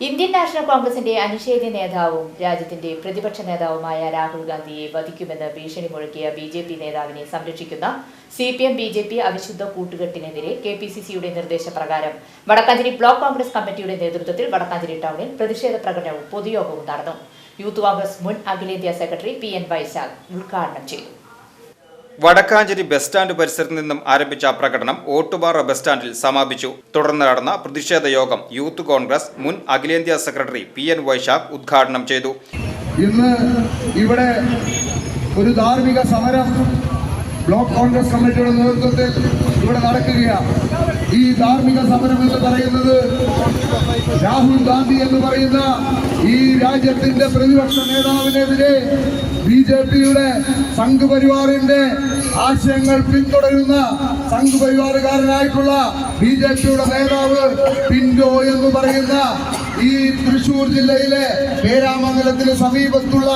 Indian national കോൺഗ്രസിന്റെ അനിഷേധ്യ നേതാവും രാജ്യത്തിന്റെ പ്രതിപക്ഷ നേതാവുമായ രാഹുൽ ഗാന്ധിയെ വധിക്കുമെന്ന് ഭീഷണി മുഴക്കിയ ബി ജെ പി നേതാവിനെ സംരക്ഷിക്കുന്ന C P M B J P അവിശുദ്ധ കൂട്ടുകെട്ടിനെതിരെ കെ പി സി സിയുടെ നിർദ്ദേശപ്രകാരം വടക്കാഞ്ചേരി ബ്ലോക്ക് കോൺഗ്രസ് കമ്മിറ്റിയുടെ നേതൃത്വത്തിൽ വടക്കാഞ്ചേരി ടൗണിൽ പ്രതിഷേധ പ്രകടനവും പൊതുയോഗവും നടന്നു. യൂത്ത് കോൺഗ്രസ് മുൻ അഖിലേന്ത്യാ സെക്രട്ടറി പി എൻ വൈശാഖ് ഉദ്ഘാടനം ചെയ്തു. വടക്കാഞ്ചേരി ബസ് സ്റ്റാൻഡ് പരിസരത്ത് നിന്നും ആരംഭിച്ച പ്രകടനം ഓട്ടുപാറ ബസ് സ്റ്റാൻഡിൽ സമാപിച്ചു. തുടർന്ന് നടന്ന പ്രതിഷേധ യോഗം യൂത്ത് കോൺഗ്രസ് മുൻ അഖിലേന്ത്യാ സെക്രട്ടറി പി എൻ വൈശാഖ് ഉദ്ഘാടനം ചെയ്തു. ഇന്ന് ഇവിടെ ഒരു ധാർമ്മിക സമരം ബ്ലോക്ക് കോൺഗ്രസ് കമ്മിറ്റിയുടെ നേതൃത്വത്തിൽ ഇവിടെ നടക്കുകയാണ്. ഈ ധാർമ്മിക സമരം എന്ന് പറയുന്നത് രാഹുൽ ഗാന്ധി എന്ന് പറയുന്ന ഈ രാജ്യത്തിന്റെ പ്രതിപക്ഷ നേതാവിനെതിരെ ബി ജെ പിയുടെ സംഘപരിവാറിന്റെ ആശയങ്ങൾ പിന്തുടരുന്ന സംഘപരിവാറുകാരനായിട്ടുള്ള ബി ജെ പിയുടെ നേതാവ് പിൻഡോ എന്ന് പറയുന്ന ഈ തൃശൂർ ജില്ലയിലെ പേരാമംഗലത്തിന് സമീപത്തുള്ള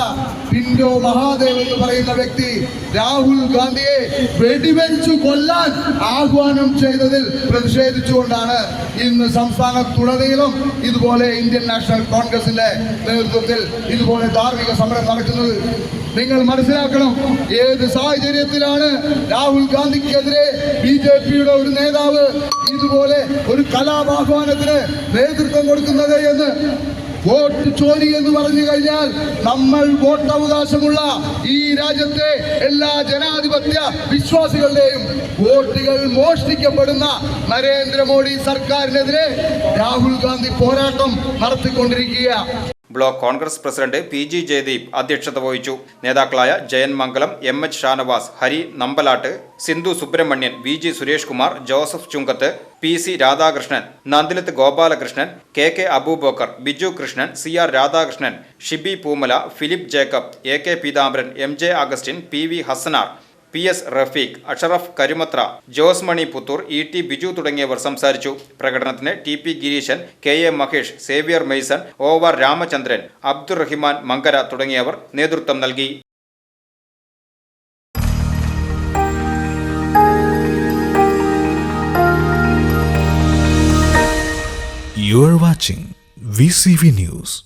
പിൻഡോ മഹാദേവ് എന്ന് പറയുന്ന വ്യക്തി രാഹുൽ ഗാന്ധിയെ വെടിവെച്ചു കൊല്ലാൻ ആഹ്വാനം ചെയ്തതിൽ പ്രതിഷേധിച്ചുകൊണ്ടാണ് ഇന്ന് സംസ്ഥാനത്തുടനീളം ഇതുപോലെ ഇന്ത്യൻ നാഷണൽ കോൺഗ്രസിന്റെ നേതൃത്വത്തിൽ ഇതുപോലെ ധാർമ്മിക സമരം നടക്കുന്നത്. നിങ്ങൾ മനസ്സിലാക്കണം ഏത് സാഹചര്യത്തിലാണ് രാഹുൽ ഗാന്ധിക്കെതിരെ ബി ജെ പിയുടെ ഒരു നേതാവ് ഇതുപോലെ ഒരു കലാപാഹ്വാനത്തിന് നേതൃത്വം കൊടുക്കുന്നത് എന്ന് വോട്ട് ചോരി എന്ന് പറഞ്ഞു കഴിഞ്ഞാൽ നമ്മൾ വോട്ട് അവകാശമുള്ള ഈ രാജ്യത്തെ എല്ലാ ജനാധിപത്യ വിശ്വാസികളുടെയും വോട്ടുകൾ മോഷ്ടിക്കപ്പെടുന്ന നരേന്ദ്രമോദി സർക്കാരിനെതിരെ രാഹുൽ ഗാന്ധി പോരാട്ടം നടത്തിക്കൊണ്ടിരിക്കുക block Congress president P G Jayadeep അധ്യക്ഷത വഹിച്ചു. നേതാക്കളായ Jayan Mangalam M H Shanavas Hari Nambalat Sindhu Subramanian V G Suresh Kumar Joseph Chunkath P C Radhakrishnan Nandilath Gopalakrishnan K K Abubokker Biju Krishnan C R Radhakrishnan Shibi Poomala Philip Jacob A K Peethambaran M J Augustine P V Hasanar P S Rafeeq Ashraf Karumathra Jose Mani Puthur E T Biju തുടങ്ങിയവർ സംസാരിച്ചു പ്രകടനത്തിന് T P Gireesan K A Mahesh Xavier Mason O R Ramachandran Abdurahiman Mankara തുടങ്ങിയവർ നേതൃത്വം നൽകി You watching VCV News.